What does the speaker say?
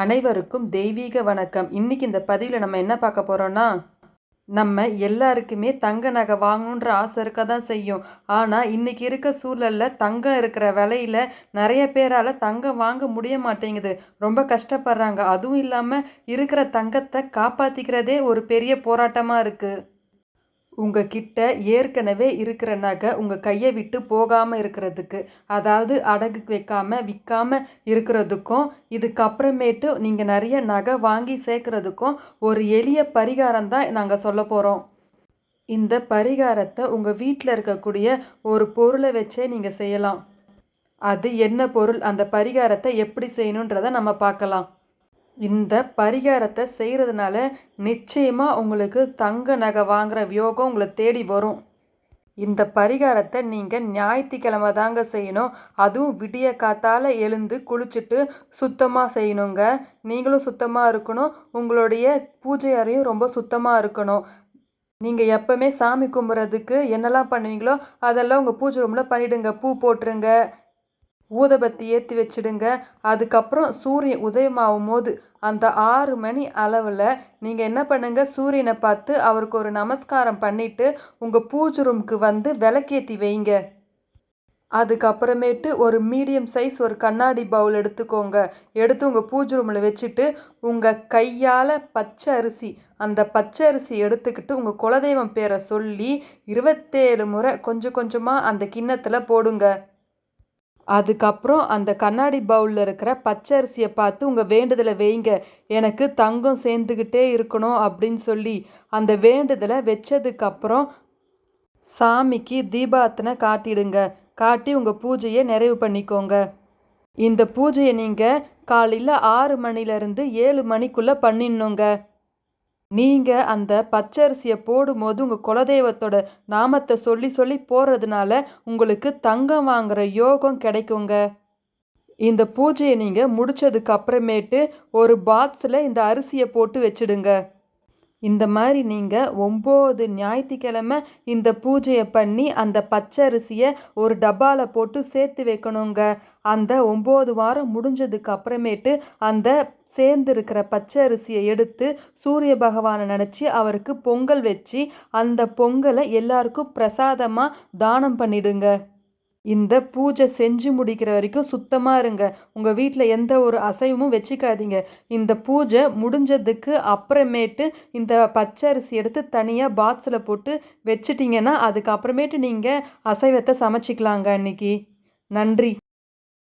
அனைவருக்கும் தெய்வீக வணக்கம். இன்றைக்கி இந்த பதிவில் நம்ம என்ன பார்க்க போகிறோன்னா நம்ம எல்லாருக்குமே தங்க நகை வாங்கணுன்ற ஆசை இருக்க தான் செய்யும். ஆனால் இன்றைக்கி இருக்க சூழலில் தங்கம் இருக்கிற விலையில் நிறைய பேரால் தங்கம் வாங்க முடிய மாட்டேங்குது. ரொம்ப கஷ்டப்படுறாங்க. அதுவும் இல்லாமல் இருக்கிற தங்கத்தை காப்பாற்றிக்கிறதே ஒரு பெரிய போராட்டமாக இருக்குது உங்ககிட்ட ஏற்கனவே இருக்கிற நகை உங்கள் கையை விட்டு போகாமல் இருக்கிறதுக்கு அதாவது அடகு வைக்காமல் விற்காம இருக்கிறதுக்கும் இதுக்கப்புறமேட்டு நீங்கள் நிறைய நகை வாங்கி சேர்க்குறதுக்கும் ஒரு எளிய பரிகாரம் தான் நாங்கள் சொல்ல போகிறோம் இந்த பரிகாரத்தை உங்கள் வீட்டில் இருக்கக்கூடிய ஒரு பொருளை வச்சே நீங்கள் செய்யலாம். அது என்ன பொருள்? அந்த பரிகாரத்தை எப்படி செய்யணுன்றதை நம்ம பார்க்கலாம். இந்த பரிகாரத்தை செய்கிறதுனால நிச்சயமாக உங்களுக்கு தங்க நகை வாங்குகிற வியோகம் உங்களை தேடி வரும். இந்த பரிகாரத்தை நீங்கள் ஞாயிற்றுக்கிழமை தாங்க செய்யணும். அதுவும் விடிய காத்தால் எழுந்து குளிச்சுட்டு சுத்தமாக செய்யணுங்க. நீங்களும் சுத்தமாக இருக்கணும். உங்களுடைய பூஜை அறையும் ரொம்ப சுத்தமாக இருக்கணும். நீங்கள் எப்போவுமே சாமி கும்பிட்றதுக்கு என்னெல்லாம் பண்ணுவீங்களோ அதெல்லாம் உங்கள் பூஜை ரூமில் பண்ணிவிடுங்க பூ போட்டுருங்க. ஊதபத்தி ஏற்றி வச்சிடுங்க. அதுக்கப்புறம் சூரியன் உதயமாகும் போது அந்த ஆறு மணி அளவில் நீங்கள் என்ன பண்ணுங்கள் சூரியனை பார்த்து அவருக்கு ஒரு நமஸ்காரம் பண்ணிவிட்டு உங்கள் பூஜை ரூமுக்கு வந்து விளக்கேற்றி வைங்க. அதுக்கப்புறமேட்டு ஒரு மீடியம் சைஸ் ஒரு கண்ணாடி பவுல் எடுத்துக்கோங்க. எடுத்து உங்கள் பூஜை ரூமில் வச்சுட்டு உங்கள் கையால் பச்சை அரிசி அந்த பச்சை அரிசி எடுத்துக்கிட்டு உங்கள் குலதெய்வம் பேரை சொல்லி இருபத்தேழு முறை கொஞ்சம் கொஞ்சமாக அந்த கிண்ணத்தில் போடுங்க. அதுக்கப்புறம் அந்த கண்ணாடி பவுலில் இருக்கிற பச்சை அரிசியை பார்த்து உங்கள் வேண்டுதலை வைங்க. எனக்கு தங்கம் சேர்ந்துக்கிட்டே இருக்கணும் அப்படின்னு சொல்லி அந்த வேண்டுதலை வச்சதுக்கப்புறம் சாமிக்கு தீபாத்தனை காட்டிடுங்க. காட்டி உங்கள் பூஜையை நிறைவு பண்ணிக்கோங்க. இந்த பூஜையை நீங்கள் காலையில் ஆறு மணிலேருந்து ஏழு மணிக்குள்ளே பண்ணிடணுங்க. நீங்கள் அந்த பச்சரிசியை போடும்போது உங்கள் குலதெய்வத்தோட நாமத்தை சொல்லி சொல்லி போடுறதுனால உங்களுக்கு தங்கம் வாங்குகிற யோகம் கிடைக்குங்க. இந்த பூஜையை நீங்கள் முடித்ததுக்கு அப்புறமேட்டு ஒரு பாக்ஸில் இந்த அரிசியை போட்டு வச்சுடுங்க. இந்த மாதிரி நீங்கள் ஒம்பது ஞாயிற்றுக்கிழமை இந்த பூஜையை பண்ணி அந்த பச்சரிசியை ஒரு டப்பாவில் போட்டு சேர்த்து வைக்கணுங்க. அந்த ஒம்பது வாரம் முடிஞ்சதுக்கு அப்புறமேட்டு அந்த சேர்ந்துருக்கிற பச்சை அரிசியை எடுத்து சூரிய பகவானை நினச்சி அவருக்கு பொங்கல் வச்சு அந்த பொங்கலை எல்லாருக்கும் பிரசாதமாக தானம் பண்ணிடுங்க. இந்த பூஜை செஞ்சு முடிக்கிற வரைக்கும் சுத்தமாக இருங்க. உங்கள் வீட்டில் எந்த ஒரு அசைவமும் வச்சுக்காதீங்க. இந்த பூஜை முடிஞ்சதுக்கு அப்புறமேட்டு இந்த பச்சரிசி எடுத்து தனியாக பாக்ஸில் போட்டு வச்சிட்டிங்கன்னா அதுக்கப்புறமேட்டு நீங்கள் அசைவத்தை சமைச்சிக்கலாங்க அன்னைக்கு. நன்றி.